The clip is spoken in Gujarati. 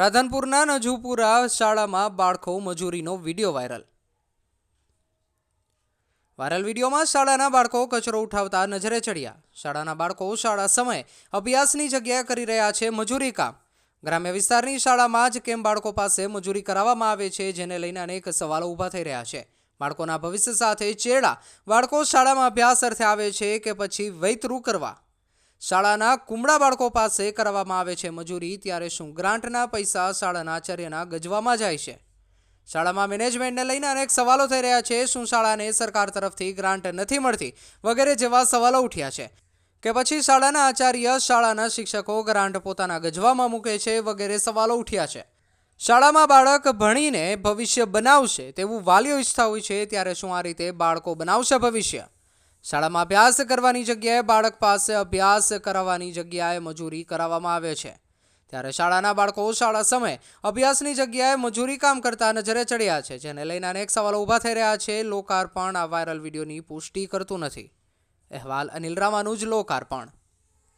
રાધનપુરના નજુપુરા શાળામાં બાળકો મજૂરીનો વીડિયો વાયરલ. વાયરલ વિડીયોમાં શાળાના બાળકો કચરો ઉઠાવતા નજરે ચડ્યા. શાળાના બાળકો શાળા સમયે અભ્યાસની જગ્યાએ કરી રહ્યા છે મજૂરી કામ. ગ્રામ્ય વિસ્તારની શાળામાં જ કેમ બાળકો પાસે મજૂરી કરાવવામાં આવે છે જેને લઈને અનેક સવાલો ઊભા થઈ રહ્યા છે. બાળકોના ભવિષ્ય સાથે ચેડા બાળકો શાળામાં અભ્યાસ અર્થે આવે છે કે પછી વૈતરું કરવા. શાળાના કુમળા બાળકો પાસે કરવામાં આવે છે મજૂરી, ત્યારે શું ગ્રાન્ટના પૈસા શાળાના આચાર્યના ગજવામાં જાય છે? શાળામાં મેનેજમેન્ટને લઈને અનેક સવાલો થઈ રહ્યા છે. શું શાળાને સરકાર તરફથી ગ્રાન્ટ નથી મળતી? વગેરે જેવા સવાલો ઉઠ્યા છે. કે પછી શાળાના આચાર્ય શાળાના શિક્ષકો ગ્રાન્ટ પોતાના ગજવામાં મૂકે છે વગેરે સવાલો ઉઠ્યા છે. શાળામાં બાળક ભણીને ભવિષ્ય બનાવશે તેવું વાલીઓ ઈચ્છતા હોય છે, ત્યારે શું આ રીતે બાળકો બનાવશે ભવિષ્ય? શાળામાં અભ્યાસ કરવાની જગ્યાએ બાળક પાસે અભ્યાસ કરાવવાની જગ્યાએ મજૂરી કરાવવામાં આવે છે. ત્યારે શાળાના બાળકો શાળા સમયે અભ્યાસની જગ્યાએ મજૂરી કામ કરતા નજરે ચડ્યા છે, જેને લઈને અનેક સવાલો ઊભા થઈ રહ્યા છે. લોકાર્પણ આ વાયરલ વિડીયોની પુષ્ટિ કરતું નથી. અહેવાલ અનિલ રામાનું જ લોકાર્પણ.